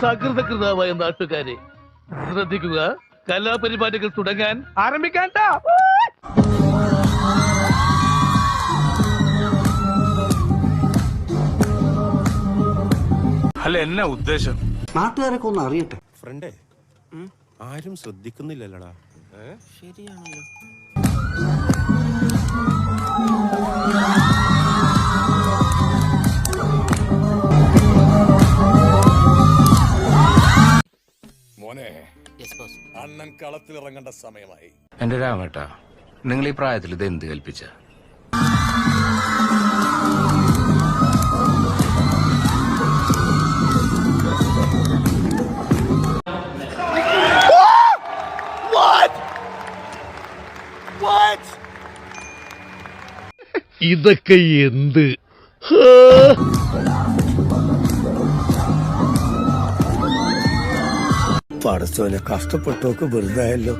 സകൃതകൃതാവായ നാട്ടുകാരെ ശ്രദ്ധിക്കുക. കലാപരിപാടികൾ തുടങ്ങാൻ ആരംഭിക്കാൻ അല്ല എന്നാ ഉദ്ദേശം? നാട്ടുകാരൊക്കെ ഒന്ന് അറിയട്ടെ. ഫ്രണ്ടേ ആരും ശ്രദ്ധിക്കുന്നില്ലല്ലടാ. മോനെ അണ്ണൻ കളത്തിലിറങ്ങേണ്ട സമയമായി. എന്റെ രാമേട്ടാ നിങ്ങൾ ഈ പ്രായത്തിൽ ഇത് എന്ത് കൽപ്പിച്ച? ഇതൊക്കെ എന്ത്? പടച്ചോനെ കഷ്ടപ്പെട്ടോക്ക് വെറുതെ ആയല്ലോ.